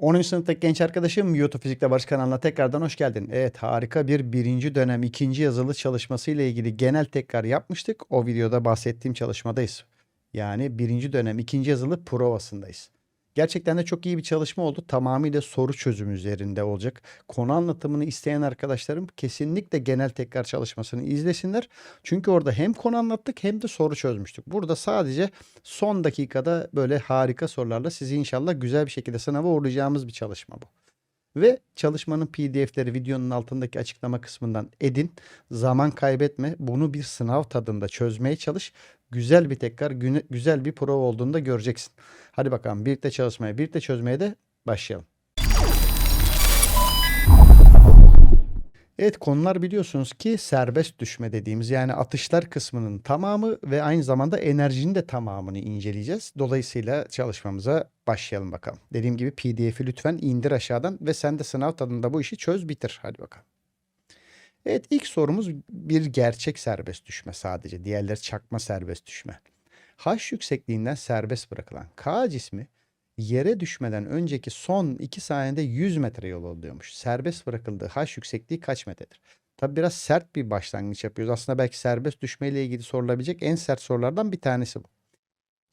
10. sınıftaki genç arkadaşım YouTube Fizikte Barış kanalına tekrardan hoş geldin. Evet harika bir birinci dönem ikinci yazılı çalışması ile ilgili genel tekrar yapmıştık. O videoda bahsettiğim çalışmadayız. Yani birinci dönem ikinci yazılı provasındayız. Gerçekten de çok iyi bir çalışma oldu. Tamamıyla soru çözümü üzerinde olacak. Konu anlatımını isteyen arkadaşlarım kesinlikle genel tekrar çalışmasını izlesinler. Çünkü orada hem konu anlattık hem de soru çözmüştük. Burada sadece son dakikada böyle harika sorularla sizi inşallah güzel bir şekilde sınava uğurlayacağımız bir çalışma bu. Ve çalışmanın pdf'leri videonun altındaki açıklama kısmından edin. Zaman kaybetme. Bunu bir sınav tadında çözmeye çalış. Güzel bir tekrar, güzel bir prova olduğunu da göreceksin. Hadi bakalım birlikte çalışmaya, birlikte çözmeye de başlayalım. Evet konular biliyorsunuz ki serbest düşme dediğimiz yani atışlar kısmının tamamı ve aynı zamanda enerjinin de tamamını inceleyeceğiz. Dolayısıyla çalışmamıza başlayalım bakalım. Dediğim gibi pdf'i lütfen indir aşağıdan ve sen de sınav tadında bu işi çöz bitir. Hadi bakalım. Evet ilk sorumuz bir gerçek serbest düşme sadece. Diğerleri çakma serbest düşme. H yüksekliğinden serbest bırakılan K cismi yere düşmeden önceki son 2 saniyede 100 metre yol alıyormuş. Serbest bırakıldığı H yüksekliği kaç metredir? Tabi biraz sert bir başlangıç yapıyoruz. Aslında belki serbest düşmeyle ilgili sorulabilecek en sert sorulardan bir tanesi bu.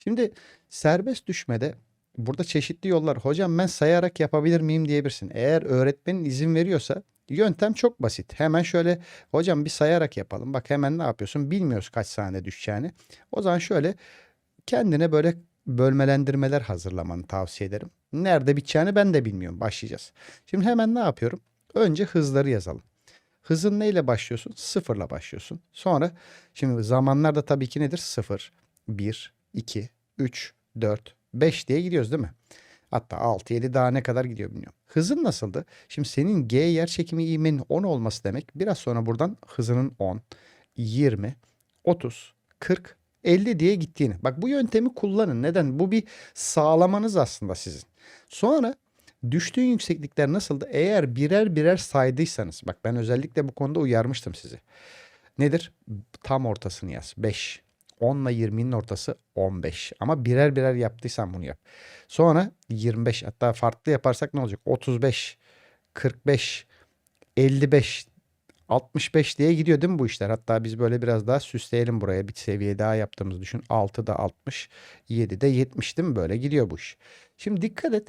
Şimdi serbest düşmede burada çeşitli yollar. Hocam ben sayarak yapabilir miyim diyebilirsin. Eğer öğretmenin izin veriyorsa yöntem çok basit. Hemen şöyle hocam bir sayarak yapalım. Bak hemen ne yapıyorsun? Bilmiyoruz kaç saniye düşeceğini. O zaman şöyle kendine böyle bölmelendirmeler hazırlamanı tavsiye ederim. Nerede biteceğini ben de bilmiyorum. Başlayacağız. Şimdi hemen ne yapıyorum? Önce hızları yazalım. Hızın neyle başlıyorsun? Sıfırla başlıyorsun. Sonra şimdi zamanlar da tabii ki nedir? Sıfır, bir, iki, üç, dört, beş diye gidiyoruz değil mi? Hatta 6, 7 daha ne kadar gidiyor bilmiyorum. Hızın nasıldı? Şimdi senin G yer çekimi ivmenin 10 olması demek. Biraz sonra buradan hızının 10, 20, 30, 40, 50 diye gittiğini. Bak bu yöntemi kullanın. Neden? Bu bir sağlamanız aslında sizin. Sonra düştüğün yükseklikler nasıldı? Eğer birer birer saydıysanız. Bak ben özellikle bu konuda uyarmıştım sizi. Nedir? Tam ortasını yaz. 5. 10 ile 20'nin ortası 15. Ama birer birer yaptıysan bunu yap. Sonra 25 hatta farklı yaparsak ne olacak? 35, 45, 55, 65 diye gidiyor değil mi bu işler? Hatta biz böyle biraz daha süsleyelim buraya. Bir seviye daha yaptığımızı düşün. 6 da 60, 7 de 70 değil mi? Böyle gidiyor bu iş. Şimdi dikkat et.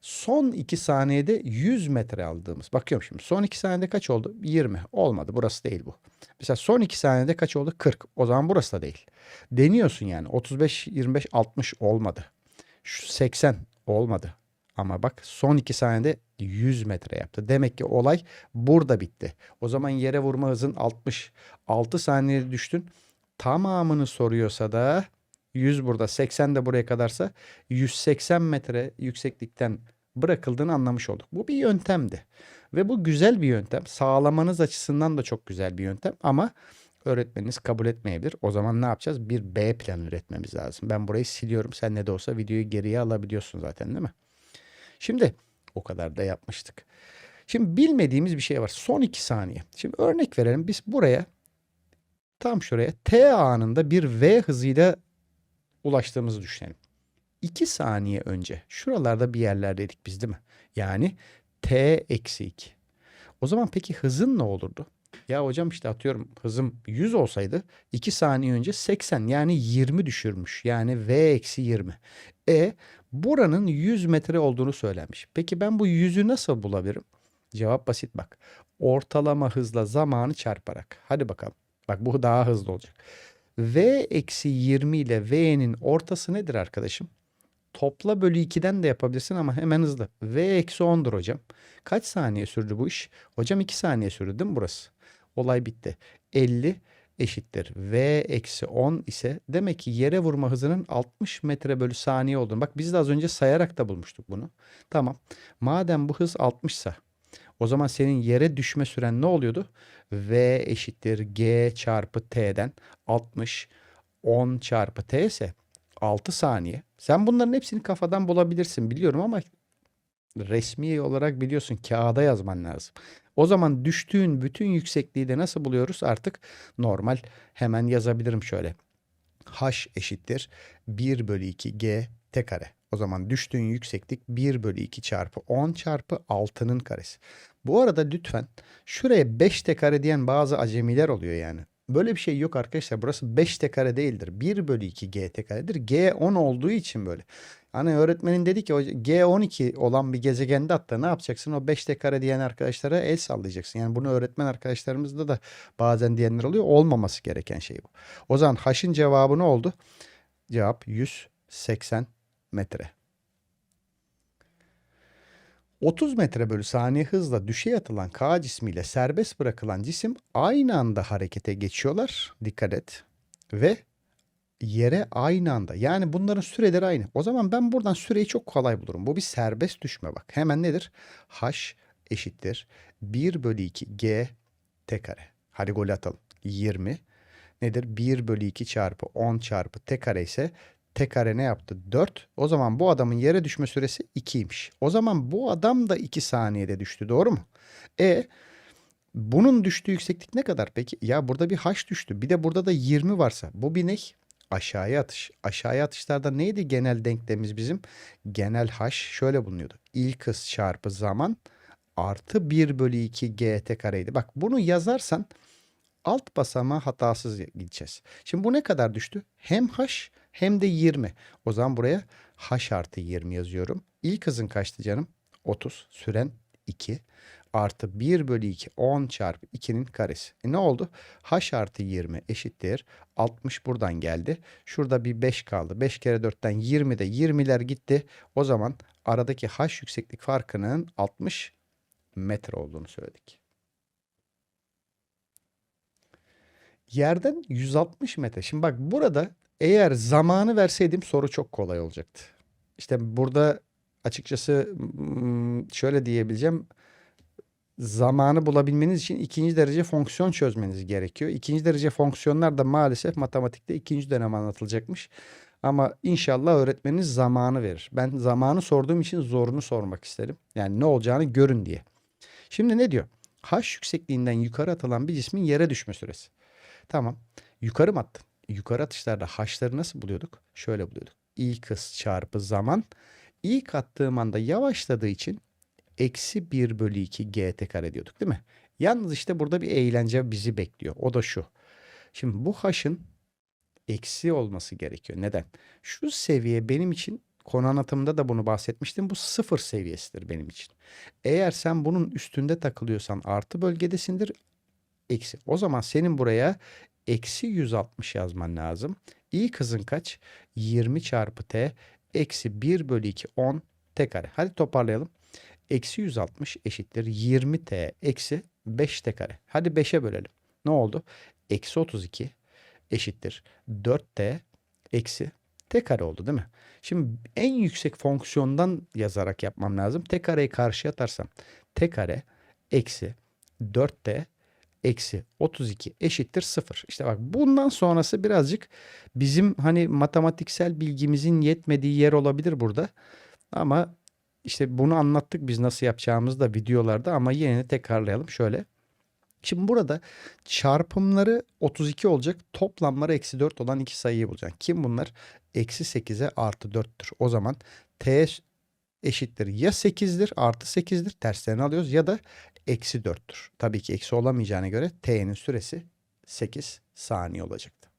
Son 2 saniyede 100 metre aldığımız. Bakıyorum şimdi. Son 2 saniyede kaç oldu? 20. Olmadı. Burası değil bu. Mesela son 2 saniyede kaç oldu? 40. O zaman burası da değil. Deniyorsun yani. 35, 25, 60 olmadı. Şu 80 olmadı. Ama bak son 2 saniyede 100 metre yaptı. Demek ki olay burada bitti. O zaman yere vurma hızın 60. 6 saniyede düştün. Tamamını soruyorsa da 100 burada 80 de buraya kadarsa 180 metre yükseklikten bırakıldığını anlamış olduk. Bu bir yöntemdi. Ve bu güzel bir yöntem. Sağlamanız açısından da çok güzel bir yöntem ama öğretmeniniz kabul etmeyebilir. O zaman ne yapacağız? Bir B planı üretmemiz lazım. Ben burayı siliyorum. Sen ne de olsa videoyu geriye alabiliyorsun zaten değil mi? Şimdi o kadar da yapmıştık. Şimdi bilmediğimiz bir şey var. Son 2 saniye. Şimdi örnek verelim. Biz buraya tam şuraya T anında bir V hızıyla ulaştığımızı düşünelim. 2 saniye önce şuralarda bir yerlerdeydik biz değil mi? Yani T eksi 2. O zaman peki hızın ne olurdu? Ya hocam işte atıyorum hızım 100 olsaydı 2 saniye önce 80 yani 20 düşürmüş. Yani V eksi 20. E buranın 100 metre olduğunu söylenmiş. Peki ben bu 100'ü nasıl bulabilirim? Cevap basit bak. Ortalama hızla zamanı çarparak. Hadi bakalım. Bak bu daha hızlı olacak. V eksi 20 ile V'nin ortası nedir arkadaşım? Topla bölü 2'den de yapabilirsin ama hemen hızlı. V eksi 10'dur hocam. Kaç saniye sürdü bu iş? Hocam 2 saniye sürdü değil mi burası? Olay bitti. 50 eşittir. V eksi 10 ise demek ki yere vurma hızının 60 metre bölü saniye olduğunu. Bak biz de az önce sayarak da bulmuştuk bunu. Tamam. Madem bu hız 60 ise o zaman senin yere düşme süren ne oluyordu? V eşittir G çarpı T'den 60 10 çarpı T ise 6 saniye. Sen bunların hepsini kafadan bulabilirsin biliyorum ama resmi olarak biliyorsun kağıda yazman lazım. O zaman düştüğün bütün yüksekliği de nasıl buluyoruz? Artık normal hemen yazabilirim şöyle. H eşittir 1 bölü 2 G T kare. O zaman düştüğün yükseklik 1 bölü 2 çarpı 10 çarpı 6'nın karesi. Bu arada lütfen şuraya 5 t kare diyen bazı acemiler oluyor yani. Böyle bir şey yok arkadaşlar. Burası 5 t kare değildir. 1 bölü 2 gt karedir. G 10 olduğu için böyle. Hani öğretmenin dedi ki o G 12 olan bir gezegende hatta ne yapacaksın? O 5 t kare diyen arkadaşlara el sallayacaksın. Yani bunu öğretmen arkadaşlarımızda da bazen diyenler oluyor. Olmaması gereken şey bu. O zaman H'ın cevabı ne oldu? Cevap 180 metre. 30 metre bölü saniye hızla düşey atılan K cismiyle serbest bırakılan cisim aynı anda harekete geçiyorlar. Dikkat et. Ve yere aynı anda. Yani bunların süreleri aynı. O zaman ben buradan süreyi çok kolay bulurum. Bu bir serbest düşme bak. Hemen nedir? H eşittir. 1 bölü 2 G t kare. Hadi gol atalım. 20 nedir? 1 bölü 2 çarpı 10 çarpı t kare ise t kare ne yaptı? 4. O zaman bu adamın yere düşme süresi 2'ymiş. O zaman bu adam da 2 saniyede düştü. Doğru mu? E bunun düştüğü yükseklik ne kadar peki? Ya burada bir h düştü. Bir de burada da 20 varsa bu bir ne? Aşağıya atış. Aşağıya atışlarda neydi genel denklemimiz bizim? Genel h şöyle bulunuyordu. İlk hız çarpı zaman artı 1 bölü 2 gt kareydi. Bak bunu yazarsan alt basamağa hatasız gideceğiz. Şimdi bu ne kadar düştü? Hem h hem de 20. O zaman buraya h artı 20 yazıyorum. İlk hızın kaçtı canım? 30. Süren 2 artı 1 bölü 2 10 çarpı 2'nin karesi. E ne oldu? h artı 20 eşittir. 60 buradan geldi. Şurada bir 5 kaldı. 5 kere 4'ten 20 de 20'ler gitti. O zaman aradaki h yükseklik farkının 60 metre olduğunu söyledik. Yerden 160 metre. Şimdi bak burada eğer zamanı verseydim soru çok kolay olacaktı. İşte burada açıkçası şöyle diyebileceğim. Zamanı bulabilmeniz için ikinci derece fonksiyon çözmeniz gerekiyor. İkinci derece fonksiyonlar da maalesef matematikte ikinci dönem anlatılacakmış. Ama inşallah öğretmeniniz zamanı verir. Ben zamanı sorduğum için zorunu sormak isterim. Yani ne olacağını görün diye. Şimdi ne diyor? H yüksekliğinden yukarı atılan bir cismin yere düşme süresi. Tamam. Yukarı mı attın? Yukarı atışlarda H'ları nasıl buluyorduk? Şöyle buluyorduk. İlk hız çarpı zaman. İlk attığım anda yavaşladığı için eksi 1 bölü 2 gt kare diyorduk değil mi? Yalnız işte burada bir eğlence bizi bekliyor. O da şu. Şimdi bu H'ın eksi olması gerekiyor. Neden? Şu seviye benim için konu anlatımında da bunu bahsetmiştim. Bu sıfır seviyesidir benim için. Eğer sen bunun üstünde takılıyorsan artı bölgedesindir. Eksi. O zaman senin buraya eksi 160 yazman lazım. İlk hızın kaç? 20 çarpı t eksi 1 bölü 2 10 t kare. Hadi toparlayalım. Eksi 160 eşittir 20 t eksi 5 t kare. Hadi 5'e bölelim. Ne oldu? Eksi 32 eşittir 4t eksi t kare oldu değil mi? Şimdi en yüksek fonksiyondan yazarak yapmam lazım. t kareyi karşıya atarsam t kare eksi 4t eksi 32 eşittir 0. İşte bak bundan sonrası birazcık bizim hani matematiksel bilgimizin yetmediği yer olabilir burada. Ama işte bunu anlattık biz nasıl yapacağımızı da videolarda ama yine tekrarlayalım şöyle. Şimdi burada çarpımları 32 olacak. Toplamları eksi 4 olan iki sayıyı bulacaksın. Kim bunlar? Eksi 8'e artı 4'tür. O zaman t eşittir ya 8'dir artı 8'dir terslerini alıyoruz ya da eksi 4'tür. Tabii ki eksi olamayacağına göre t'nin süresi 8 saniye olacaktı.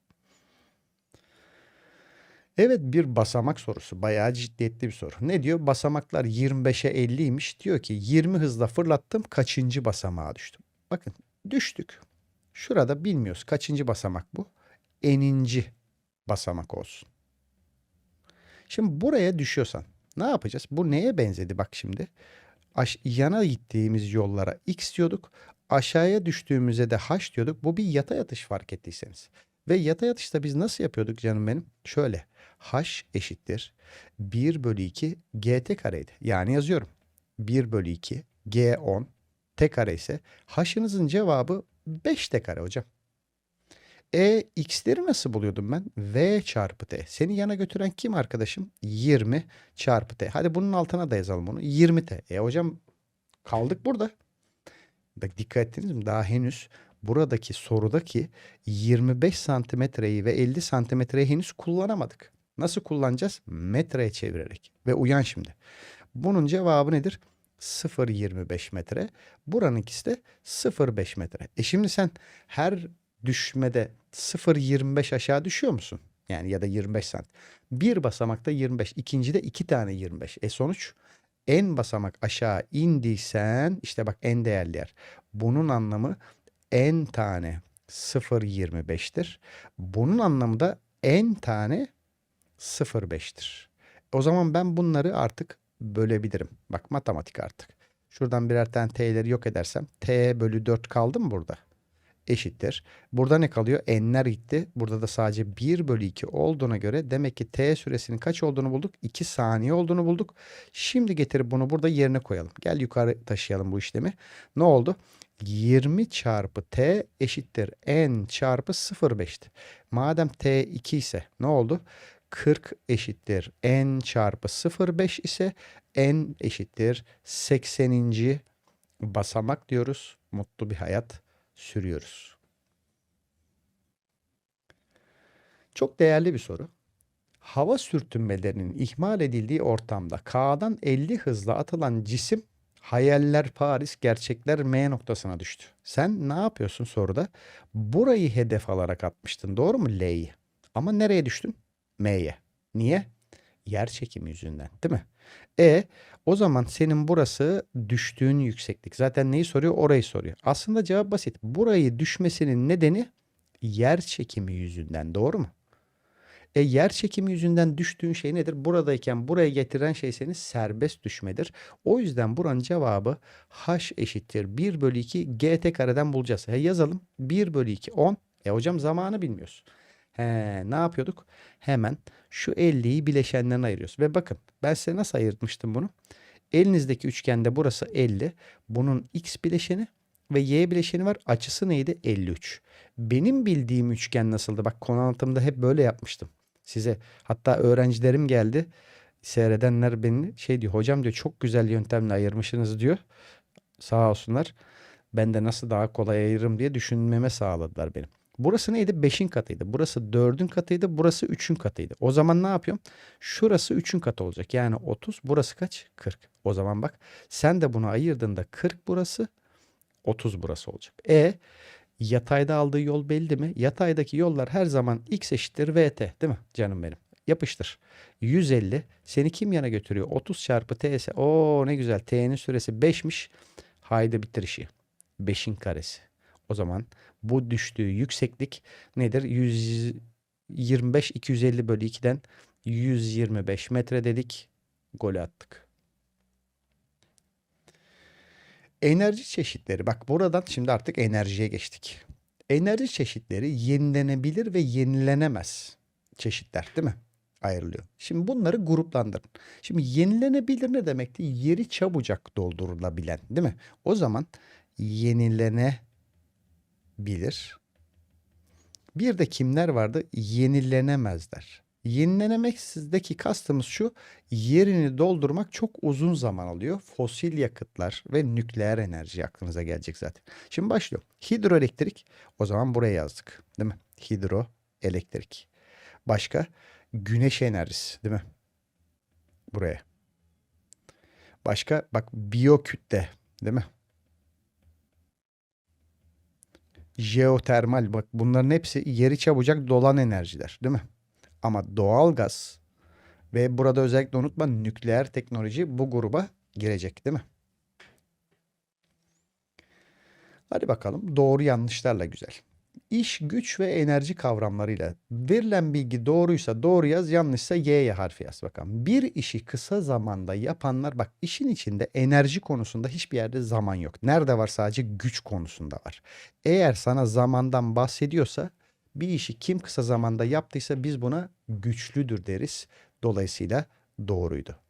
Evet bir basamak sorusu. Bayağı ciddiyetli bir soru. Ne diyor? Basamaklar 25'e 50'ymiş. Diyor ki 20 hızla fırlattım kaçıncı basamağa düştüm. Bakın düştük. Şurada bilmiyoruz kaçıncı basamak bu. Eninci basamak olsun. Şimdi buraya düşüyorsan ne yapacağız? Bu neye benzedi bak şimdi. Yana gittiğimiz yollara x diyorduk. Aşağıya düştüğümüzde de h diyorduk. Bu bir yatay atış fark ettiyseniz. Ve yatay atışta biz nasıl yapıyorduk canım benim? Şöyle. h eşittir. 1 bölü 2 gt kareydi. Yani yazıyorum. 1 bölü 2 g10 t kare ise h'ınızın cevabı 5 t kare hocam. E x'leri nasıl buluyordum ben? V çarpı t. Seni yana götüren kim arkadaşım? 20 çarpı t. Hadi bunun altına da yazalım onu. 20 t. E hocam kaldık burada. Bak dikkat ettiniz mi? Daha henüz buradaki sorudaki 25 santimetreyi ve 50 santimetreyi henüz kullanamadık. Nasıl kullanacağız? Metreye çevirerek. Ve uyan şimdi. Bunun cevabı nedir? 0.25 metre. Buranınkisi de 0.5 metre. E şimdi sen her düşmede 0.25 aşağı düşüyor musun? Yani ya da 25 sant. Bir basamakta 25. ikincide iki tane 25. E sonuç en basamak aşağı indiysen işte bak en değerli yer. Bunun anlamı en tane 0.25'tir. Bunun anlamı da en tane 0.5'tir. O zaman ben bunları artık bölebilirim. Bak matematik artık. Şuradan birer tane t'leri yok edersem t bölü 4 kaldı mı burada? Eşittir. Burada ne kalıyor? N'ler gitti. Burada da sadece 1 bölü 2 olduğuna göre demek ki t süresinin kaç olduğunu bulduk? 2 saniye olduğunu bulduk. Şimdi getirip bunu burada yerine koyalım. Gel yukarı taşıyalım bu işlemi. Ne oldu? 20 çarpı t eşittir n çarpı 0,5'ti. Madem t 2 ise ne oldu? 40 eşittir n çarpı 0,5 ise n eşittir 80. basamak diyoruz. Mutlu bir hayat sürüyoruz. Çok değerli bir soru. Hava sürtünmelerinin ihmal edildiği ortamda K'dan 50 hızla atılan cisim hayaller Paris, gerçekler M noktasına düştü. Sen ne yapıyorsun soruda? Burayı hedef alarak atmıştın. Doğru mu L'yi? Ama nereye düştün? M'ye. Niye? Yer çekimi yüzünden, değil mi? E o zaman senin burası düştüğün yükseklik. Zaten neyi soruyor? Orayı soruyor. Aslında cevap basit. Burayı düşmesinin nedeni yer çekimi yüzünden. Doğru mu? E yer çekimi yüzünden düştüğün şey nedir? Buradayken buraya getiren şey seni serbest düşmedir. O yüzden buranın cevabı h eşittir 1 bölü 2 gt kareden bulacağız. He yazalım 1 bölü 2 10. E hocam zamanı bilmiyorsun. He, ne yapıyorduk? Hemen şu 50'yi bileşenlerine ayırıyoruz. Ve bakın ben size nasıl ayırtmıştım bunu? Elinizdeki üçgende burası 50. Bunun x bileşeni ve y bileşeni var. Açısı neydi? 53. Benim bildiğim üçgen nasıldı? Bak konu anlatımında hep böyle yapmıştım. Size hatta öğrencilerim geldi. Seyredenler beni şey diyor. Hocam diyor çok güzel yöntemle ayırmışsınız diyor. Sağ olsunlar. Ben de nasıl daha kolay ayırırım diye düşünmeme sağladılar benim. Burası neydi? 5'in katıydı. Burası 4'ün katıydı. Burası 3'ün katıydı. O zaman ne yapıyorum? Şurası 3'ün katı olacak. Yani 30. Burası kaç? 40. O zaman bak sen de bunu ayırdığında 40 burası 30 burası olacak. E yatayda aldığı yol belli mi? Yataydaki yollar her zaman x eşittir vt değil mi canım benim? Yapıştır. 150 seni kim yana götürüyor? 30 çarpı t ise o ne güzel t'nin süresi 5'miş. Haydi bitir işi. 5'in karesi. O zaman bu düştüğü yükseklik nedir? 125 250 bölü 2'den 125 metre dedik. Golü attık. Enerji çeşitleri. Bak buradan şimdi artık enerjiye geçtik. Enerji çeşitleri yenilenebilir ve yenilenemez çeşitler değil mi? Ayrılıyor. Şimdi bunları gruplandırın. Şimdi yenilenebilir ne demekti? Yeri çabucak doldurulabilen değil mi? O zaman yenilene bilir. Bir de kimler vardı? Yenilenemezler. Yenilenemeksiz'deki kastımız şu, yerini doldurmak çok uzun zaman alıyor. Fosil yakıtlar ve nükleer enerji aklınıza gelecek zaten. Şimdi başlıyorum. Hidroelektrik, o zaman buraya yazdık değil mi? Hidroelektrik. Başka? Güneş enerjisi değil mi? Buraya. Başka? Bak biyokütle değil mi? Jeotermal bak bunların hepsi yeri çabucak dolan enerjiler değil mi? Ama doğal gaz ve burada özellikle unutma nükleer teknoloji bu gruba girecek değil mi? Hadi bakalım doğru yanlışlarla güzel. İş, güç ve enerji kavramlarıyla verilen bilgi doğruysa doğru yaz, yanlışsa Y harfi yaz bakalım. Bir işi kısa zamanda yapanlar bak işin içinde enerji konusunda hiçbir yerde zaman yok. Nerede var sadece güç konusunda var. Eğer sana zamandan bahsediyorsa bir işi kim kısa zamanda yaptıysa biz buna güçlüdür deriz. Dolayısıyla doğruydu.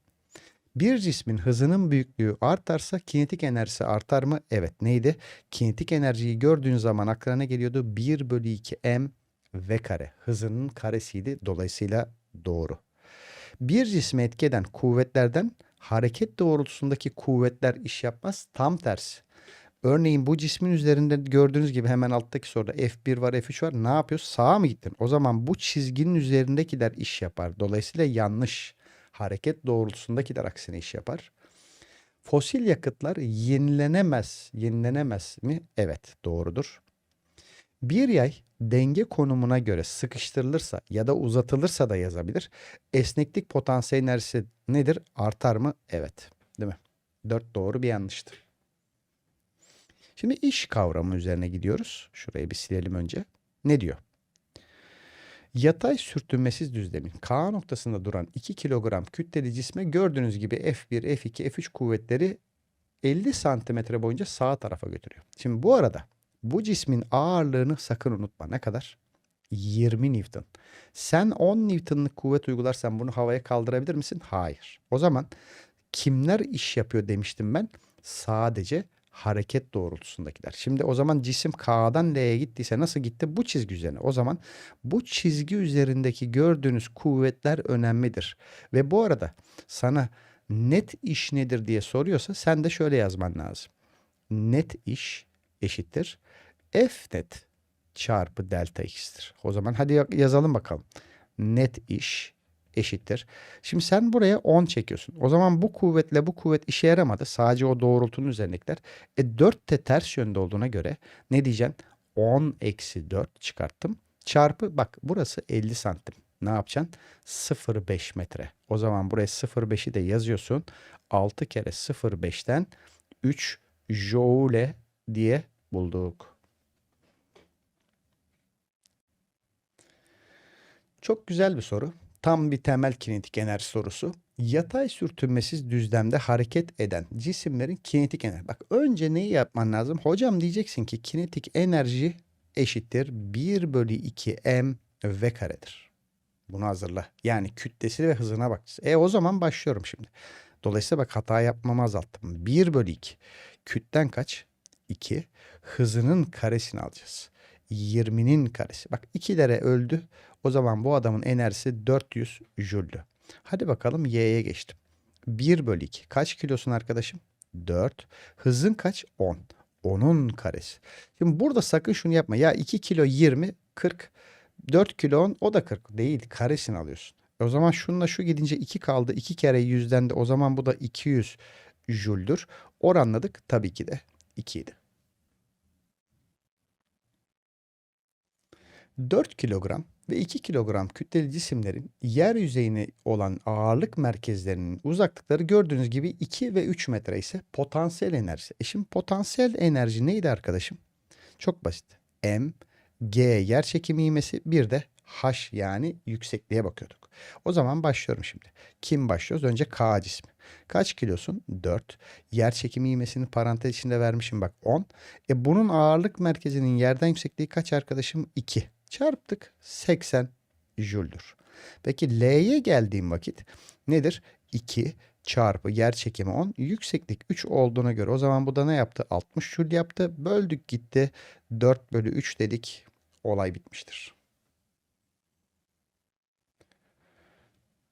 Bir cismin hızının büyüklüğü artarsa kinetik enerjisi artar mı? Evet. Neydi? Kinetik enerjiyi gördüğün zaman aklına ne geliyordu? 1 bölü 2 m v kare. Hızının karesiydi. Dolayısıyla doğru. Bir cisme etki eden kuvvetlerden hareket doğrultusundaki kuvvetler iş yapmaz. Tam tersi. Örneğin bu cismin üzerinde gördüğünüz gibi hemen alttaki soruda F1 var, F3 var. Ne yapıyorsun? Sağa mı gittin? O zaman bu çizginin üzerindekiler iş yapar. Dolayısıyla yanlış. Hareket doğrultusundakiler aksine iş yapar. Fosil yakıtlar yenilenemez. Yenilenemez mi? Evet, doğrudur. Bir yay denge konumuna göre sıkıştırılırsa ya da uzatılırsa da yazabilir. Esneklik potansiyel enerjisi nedir? Artar mı? Evet. Değil mi? Dört doğru bir yanlıştı. Şimdi iş kavramı üzerine gidiyoruz. Şurayı bir silelim önce. Ne diyor? Yatay sürtünmesiz düzlemin K noktasında duran 2 kilogram kütleli cisme gördüğünüz gibi F1, F2, F3 kuvvetleri 50 santimetre boyunca sağ tarafa götürüyor. Şimdi bu arada bu cismin ağırlığını sakın unutma. Ne kadar? 20 Newton. Sen 10 Newton'lık kuvvet uygularsan bunu havaya kaldırabilir misin? Hayır. O zaman kimler iş yapıyor demiştim ben? Sadece hareket doğrultusundakiler. Şimdi o zaman cisim K'dan L'ye gittiyse nasıl gitti? Bu çizgi üzerine. O zaman bu çizgi üzerindeki gördüğünüz kuvvetler önemlidir. Ve bu arada sana net iş nedir diye soruyorsa sen de şöyle yazman lazım. Net iş eşittir. F net çarpı delta x'tir. O zaman hadi yazalım bakalım. Net iş eşittir. Şimdi sen buraya 10 çekiyorsun. O zaman bu kuvvetle bu kuvvet işe yaramadı. Sadece o doğrultunun üzerindekiler. E 4 de ters yönde olduğuna göre ne diyeceksin? 10 eksi 4 çıkarttım. Çarpı bak burası 50 santim. Ne yapacaksın? 0,5 metre. O zaman buraya 0,5'i de yazıyorsun. 6 kere 0,5'ten 3 joule diye bulduk. Çok güzel bir soru. Tam bir temel kinetik enerji sorusu. Yatay sürtünmesiz düzlemde hareket eden cisimlerin kinetik enerji. Bak önce neyi yapman lazım? Hocam diyeceksin ki kinetik enerji eşittir 1 bölü 2 m v karedir. Bunu hazırla. Yani kütlesi ve hızına bak. E o zaman başlıyorum şimdi. Dolayısıyla bak hata yapmamı azalttım. 1 bölü 2. Kütten kaç? 2. Hızının karesini alacağız. 20'nin karesi. Bak 2'lere öldü. O zaman bu adamın enerjisi 400 jüldü. Hadi bakalım y'ye geçtim. 1 bölü 2. Kaç kilosun arkadaşım? 4. Hızın kaç? 10. 10'un karesi. Şimdi burada sakın şunu yapma. Ya 2 kilo 20, 40. 4 kilo 10 o da 40 değil. Karesini alıyorsun. O zaman şununla şu gidince 2 kaldı. 2 kere 100'den de o zaman bu da 200 jüldür. Oranladık. Tabii ki de 2 idi. 4 kilogram ve 2 kilogram kütleli cisimlerin yer yüzeyine olan ağırlık merkezlerinin uzaklıkları gördüğünüz gibi 2 ve 3 metre ise potansiyel enerjisi. E şimdi potansiyel enerji neydi arkadaşım? Çok basit. M, G yer çekimi ivmesi bir de H yani yüksekliğe bakıyorduk. O zaman başlıyorum şimdi. Kim başlıyoruz? Önce K cismi. Kaç kilosun? 4. Yer çekimi ivmesini parantez içinde vermişim bak 10. E bunun ağırlık merkezinin yerden yüksekliği kaç arkadaşım? 2. Çarptık 80 jüldür. Peki L'ye geldiğim vakit nedir? 2 çarpı yer çekimi 10 yükseklik 3 olduğuna göre o zaman bu da ne yaptı? 60 jül yaptı. Böldük gitti 4 bölü 3 dedik olay bitmiştir.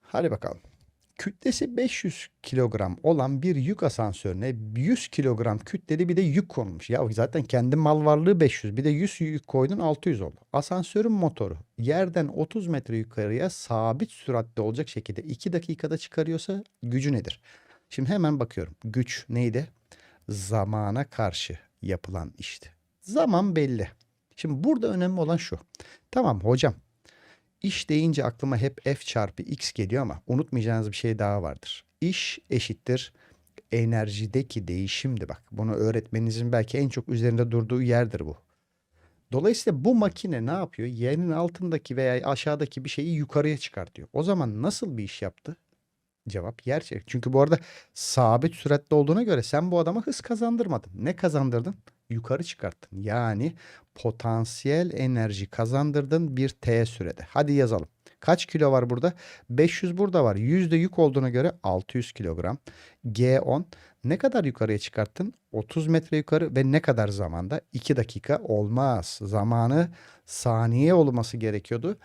Hadi bakalım. Kütlesi 500 kilogram olan bir yük asansörüne 100 kilogram kütleli bir de yük konmuş. Ya zaten kendi mal varlığı 500 bir de 100 yük koydun 600 oldu. Asansörün motoru yerden 30 metre yukarıya sabit süratte olacak şekilde 2 dakikada çıkarıyorsa gücü nedir? Şimdi hemen bakıyorum. Güç neydi? Zamana karşı yapılan işti. Zaman belli. Şimdi burada önemli olan şu. Tamam hocam İş deyince aklıma hep f çarpı x geliyor ama unutmayacağınız bir şey daha vardır. İş eşittir enerjideki değişimdi bak. Bunu öğretmeninizin belki en çok üzerinde durduğu yerdir bu. Dolayısıyla bu makine ne yapıyor? Yerin altındaki veya aşağıdaki bir şeyi yukarıya çıkartıyor. O zaman nasıl bir iş yaptı? Cevap yer. Çünkü bu arada sabit süratte olduğuna göre sen bu adama hız kazandırmadın. Ne kazandırdın? Yukarı çıkarttın. Yani potansiyel enerji kazandırdın bir t sürede. Hadi yazalım. Kaç kilo var burada? 500 burada var. Yüzde yük olduğuna göre 600 kilogram. G10 ne kadar yukarıya çıkarttın? 30 metre yukarı ve ne kadar zamanda? 2 dakika olmaz. Zamanı saniye olması gerekiyordu.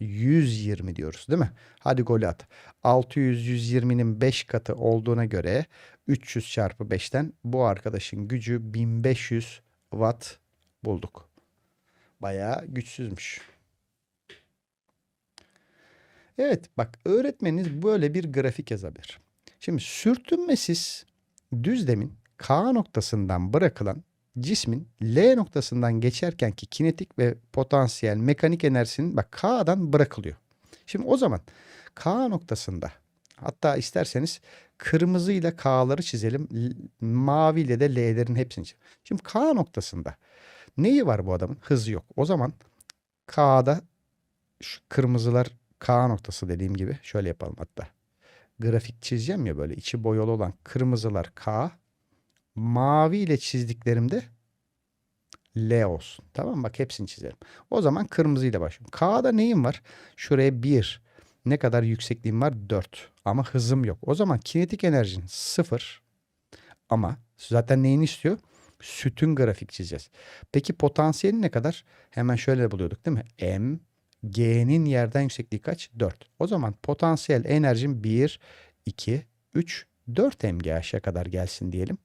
120 diyoruz değil mi? Hadi gol at. 600 120'nin 5 katı olduğuna göre 300 çarpı 5'ten bu arkadaşın gücü 1500 watt bulduk. Bayağı güçsüzmüş. Evet bak öğretmeniniz böyle bir grafik yazabilir. Şimdi sürtünmesiz düzlemin K noktasından bırakılan cismin L noktasından geçerkenki kinetik ve potansiyel mekanik enerjisinin bak K'dan bırakılıyor. Şimdi o zaman K noktasında hatta isterseniz kırmızıyla K'ları çizelim. Maviyle de L'lerin hepsini çizelim. Şimdi K noktasında neyi var bu adamın? Hızı yok. O zaman K'da şu kırmızılar K noktası dediğim gibi şöyle yapalım hatta. Grafik çizeceğim ya böyle içi boyalı olan kırmızılar K. Mavi ile çizdiklerimde L olsun. Tamam? Bak hepsini çizelim. O zaman kırmızı ile başlıyorum. K'da neyim var? Şuraya 1. Ne kadar yüksekliğim var? 4. Ama hızım yok. O zaman kinetik enerjin 0. Ama zaten neyini istiyor? Sütun grafik çizeceğiz. Peki potansiyeli ne kadar? Hemen şöyle buluyorduk değil mi? M G'nin yerden yüksekliği kaç? 4. O zaman potansiyel enerjim 1, 2, 3, 4 MGH'e kadar gelsin diyelim.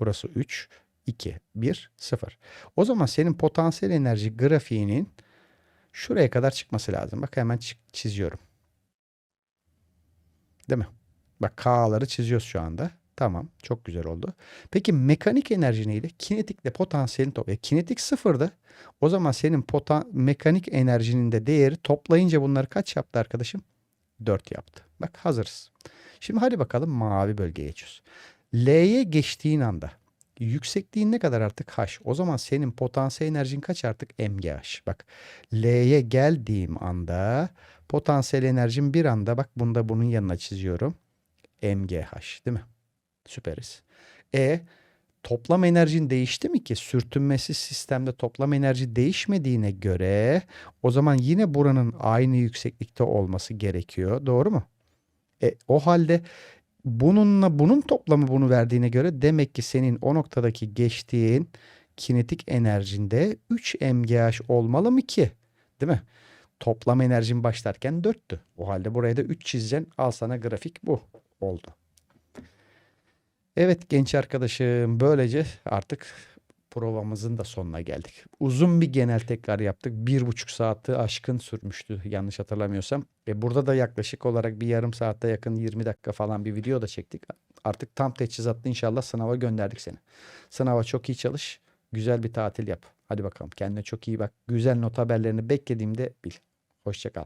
Burası 3, 2, 1, 0. O zaman senin potansiyel enerji grafiğinin şuraya kadar çıkması lazım. Bak hemen çi- çiziyorum. Değil mi? Bak K'ları çiziyoruz şu anda. Tamam. Çok güzel oldu. Peki mekanik enerji neydi? Kinetikle potansiyelin toplamı. Kinetik sıfırdı. O zaman senin potan mekanik enerjinin de değeri toplayınca bunları kaç yaptı arkadaşım? 4 yaptı. Bak hazırız. Şimdi hadi bakalım mavi bölgeye geçiyoruz. L'ye geçtiğin anda yüksekliğin ne kadar artık H. O zaman senin potansiyel enerjin kaç artık MGH. Bak L'ye geldiğim anda potansiyel enerjim bir anda bak bunda bunun yanına çiziyorum. MGH değil mi? Süperiz. E toplam enerjin değişti mi ki? Sürtünmesiz sistemde toplam enerji değişmediğine göre o zaman yine buranın aynı yükseklikte olması gerekiyor. Doğru mu? E, o halde bununla bunun toplamı bunu verdiğine göre demek ki senin o noktadaki geçtiğin kinetik enerjinde 3 mgh olmalı mı ki? Değil mi? Toplam enerjin başlarken 4'tü. O halde buraya da 3 çizeceksin. Al sana grafik bu oldu. Evet genç arkadaşım böylece artık provamızın da sonuna geldik. Uzun bir genel tekrar yaptık. Bir buçuk saati aşkın sürmüştü yanlış hatırlamıyorsam. Ve burada da yaklaşık olarak bir yarım saatte yakın 20 dakika falan bir video da çektik. Artık tam teçhizatlı inşallah sınava gönderdik seni. Sınava çok iyi çalış. Güzel bir tatil yap. Hadi bakalım kendine çok iyi bak. Güzel not haberlerini beklediğimde bil. Hoşça kal.